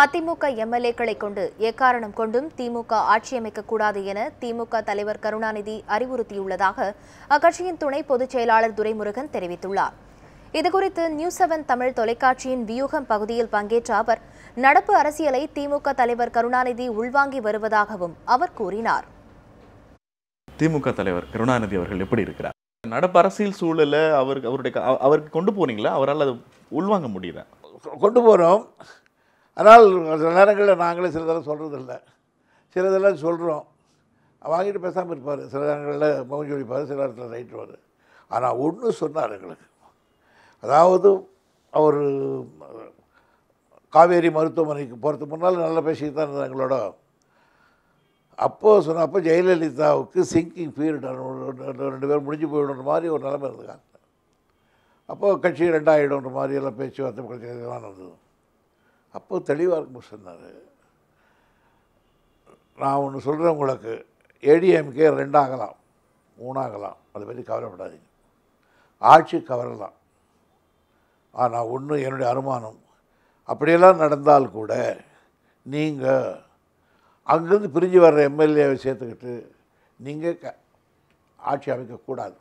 அதிமுக எம்எல்ஏக்களை கொண்டு எக்காரணம் கொண்டும் திமுக ஆட்சியமைக்க கூடாது என திமுக தலைவர் கருணாநிதி அறிவுறுத்தியுள்ளதாக அக்கட்சியின் துணை பொதுச் செயலாளர் துரைமுருகன் தெரிவித்துள்ளார். இதுகுறித்து நியூஸ் செவன் தமிழ் தொலைக்காட்சியின் வியூகம் பகுதியில் பங்கேற்ற அவர் நடப்பு அரசியலை திமுக தலைவர் கருணாநிதி உள்வாங்கி வருவதாகவும் அவர் கூறினார். திமுக தலைவர் கருணாநிதி அவர்கள் எப்படி இருக்கிறார்? நடப்பு அரசியல் சூழல அவருக்கு அவருடைய அவருக்கு கொண்டு போனீங்களா? அவரால் அதை உள்வாங்க முடியல. கொண்டு போகிறோம் ஆனால் சில நேரங்களில் நாங்களே சில தடவை சொல்கிறதில்ல சிலதெல்லாம் சொல்கிறோம் வாங்கிட்டு பேசாமல் இருப்பார். சில நேரங்களில் மௌஞ்சி ஒழிப்பார் சில நேரத்தில் ரைட்டுவார் ஆனால் ஒன்று சொன்னார் எங்களுக்கு. அதாவது அவர் காவேரி மருத்துவமனைக்கு போகிறதுக்கு முன்னால் நல்லா பேசிட்டு தான் இருந்தார் எங்களோட. அப்போது சொன்ன அப்போ ஜெயலலிதாவுக்கு சிங்கிங் பீரியட் ரெண்டு பேரும் முடிஞ்சு போயிடுன்ற மாதிரி ஒரு நிலைமை இருந்துக்காங்க அப்போது கட்சி ரெண்டாயிடும்ன்ற மாதிரி எல்லாம் பேச்சுவார்த்தை இதெல்லாம் நடந்தது. அப்போ தெளிவாக இருக்கும் சொன்னார். நான் ஒன்று சொல்கிறேன் உங்களுக்கு. ஏடிஎம்கே ரெண்டாகலாம். மூணாகலாம். அதை பற்றி கவலைப்படாதீங்க. ஆட்சி கவரலாம். ஆனால் ஒன்று என்னுடைய அனுமானம். அப்படியெல்லாம் நடந்தால் கூட நீங்கள் அங்கேருந்து பிரிஞ்சு வர்ற எம்எல்ஏவை சேர்த்துக்கிட்டு நீங்கள் க ஆட்சி அமைக்கக்கூடாது.